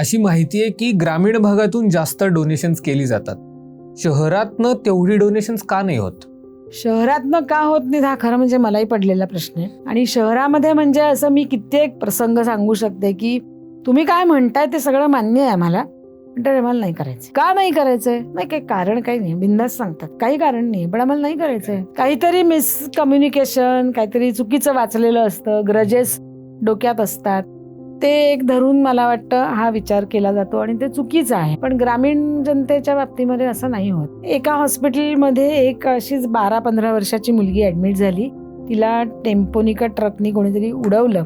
अशी माहिती आहे की ग्रामीण भागातून जास्त डोनेशन्स केली जातात. शहरातनं तेवढी डोनेशन्स का नाही होत? शहरातनं का होत नाही हा खरं म्हणजे मलाही पडलेला प्रश्न आहे. आणि शहरामध्ये म्हणजे असं मी कित्येक प्रसंग सांगू शकते की तुम्ही काय म्हणताय ते सगळं मान्य आहे आम्हाला. पण तर आम्हाला नाही करायचं. का नाही करायचंय? नाही काही कारण काही नाही. बिंदास सांगतात. काही कारण नाही. पण आम्हाला नाही करायचंय. काहीतरी मिसकम्युनिकेशन काहीतरी चुकीचं वाचलेलं असतं. ग्रजेस डोक्यात असतात. ते एक धरून मला वाटतं हा विचार केला जातो आणि ते चुकीचं आहे. पण ग्रामीण जनतेच्या बाबतीमध्ये असं नाही होत. एका हॉस्पिटलमध्ये एक अशीच बारा पंधरा वर्षाची मुलगी ॲडमिट झाली. तिला टेम्पोनी का ट्रकनी कोणीतरी उडवलं.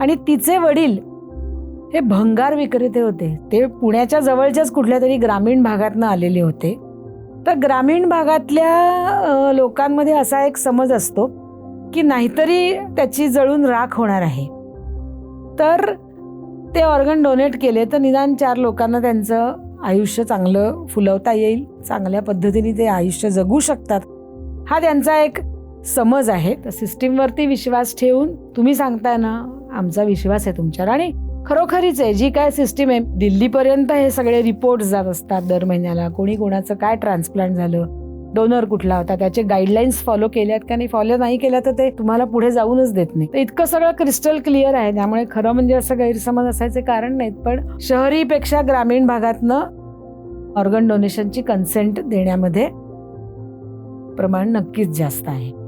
आणि तिचे वडील हे भंगार विक्रेते होते. ते पुण्याच्या जवळच्याच कुठल्या तरी ग्रामीण भागातनं आलेले होते. तर ग्रामीण भागातल्या लोकांमध्ये असा एक समज असतो की नाहीतरी त्याची जळून राख होणार आहे. तर ते ऑर्गन डोनेट केले तर निदान चार लोकांना त्यांचं आयुष्य चांगलं फुलवता येईल. चांगल्या पद्धतीने ते आयुष्य जगू शकतात. हा त्यांचा एक समज आहे. तर सिस्टीमवरती विश्वास ठेवून तुम्ही सांगताय ना आमचा विश्वास आहे तुमच्यावर. आणि खरोखरीच आहे जी काय सिस्टीम आहे दिल्लीपर्यंत हे सगळे रिपोर्ट जात असतात दर महिन्याला. कोणी कोणाचं काय ट्रान्सप्लांट झालं डोनर कुठला होता? त्याचे गाईडलाईन्स फॉलो केल्यात का नाही? फॉलो नाही केल्या तर ते तुम्हाला पुढे जाऊनच देत नाही. तर इतकं सगळं क्रिस्टल क्लिअर आहे. त्यामुळे खरं म्हणजे असं गैरसमज असायचे कारण नाहीत. पण शहरीपेक्षा ग्रामीण भागातनं ऑर्गन डोनेशनची कन्सेंट देण्यामध्ये प्रमाण नक्कीच जास्त आहे.